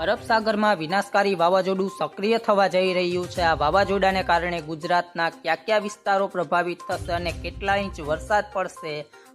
અરબ સાગરમાં વિનાશકારી વાવાઝોડું સક્રિય થવા જઈ રહ્યું છે. આ વાવાઝોડાને કારણે ગુજરાતના કયા કયા વિસ્તારો પ્રભાવિત થશે અને કેટલા ઇંચ વરસાદ પડશે?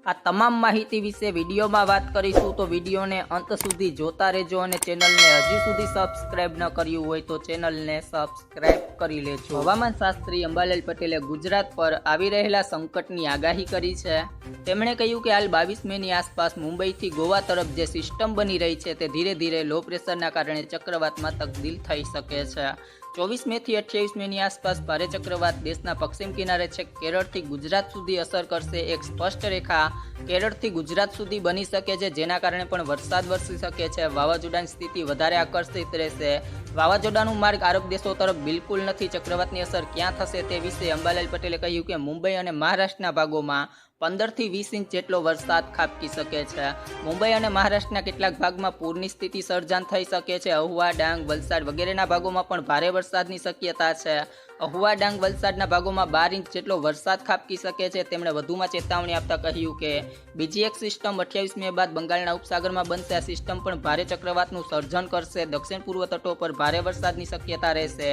આ તમામ માહિતી વિશે વિડીયોમાં વાત કરીશું. તો વિડીયોને અંત સુધી જોતા રહેજો અને ચેનલને હજી સુધી સબસ્ક્રાઇબ ન કર્યું હોય તો ચેનલને સબસ્ક્રાઇબ કરી લેજો. હવામાન શાસ્ત્રી અંબાલાલ પટેલે ગુજરાત પર આવી રહેલા સંકટની આગાહી કરી છે. તેમણે કહ્યું કે હાલ બાવીસ મેની આસપાસ મુંબઈથી ગોવા તરફ જે સિસ્ટમ બની રહી છે તે ધીરે ધીરે લો પ્રેશરના કારણે ચક્રવાતમાં તબદીલ થઈ શકે છે. ચોવીસ મે થી અઠ્યાવીસ મેની આસપાસ ભારે ચક્રવાત દેશના પશ્ચિમ કિનારે છે. કેરળથી ગુજરાત સુધી અસર કરશે એક સ્પષ્ટ રેખા. કેરળથી ગુજરાત સુધી બની શકે છે, જેના કારણે પણ વરસાદ વરસી શકે છે. વાવાઝોડાની સ્થિતિ વધારે આકર્ષિત રહેશે. વાવાઝોડાનું માર્ગ આરબ દેશો તરફ બિલકુલ નથી. ચક્રવાતની અસર ક્યાં થશે તે વિશે અંબાલાલ પટેલે કહ્યું કે મુંબઈ અને મહારાષ્ટ્રના ભાગોમાં પંદરથી વીસ ઇંચ જેટલો વરસાદ ખાબકી શકે છે. મુંબઈ અને મહારાષ્ટ્રના કેટલાક ભાગમાં પૂરની સ્થિતિ સર્જન થઈ શકે છે. અહુવા, ડાંગ, વલસાડ વગેરેના ભાગોમાં પણ ભારે વરસાદની શક્યતા છે. અહુવા ડાંગ વલસાડના ભાગોમાં બાર ઇંચ જેટલો વરસાદ ખાબકી શકે છે. તેમણે વધુમાં ચેતવણી આપતા કહ્યું કે, બીજી એક સિસ્ટમ અઠ્યાવીસ મે બાદ બંગાળના ઉપસાગરમાં બનશે. આ સિસ્ટમ પણ ભારે ચક્રવાતનું સર્જન કરશે. દક્ષિણ પૂર્વ તટો પર ભારે વરસાદની શક્યતા રહેશે.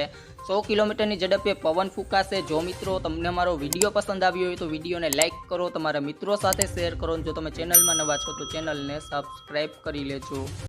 સો કિલોમીટરની ઝડપે પવન ફૂંકાશે. જો મિત્રો તમને મારો વીડિયો પસંદ આવ્યો હોય તો વિડીયોને લાઇક કરો. તમારા મિત્રો સાથે શેર કરો. જો તમે ચેનલમાં નવા છો તો ચેનલને સબસ્ક્રાઈબ કરી લેજો.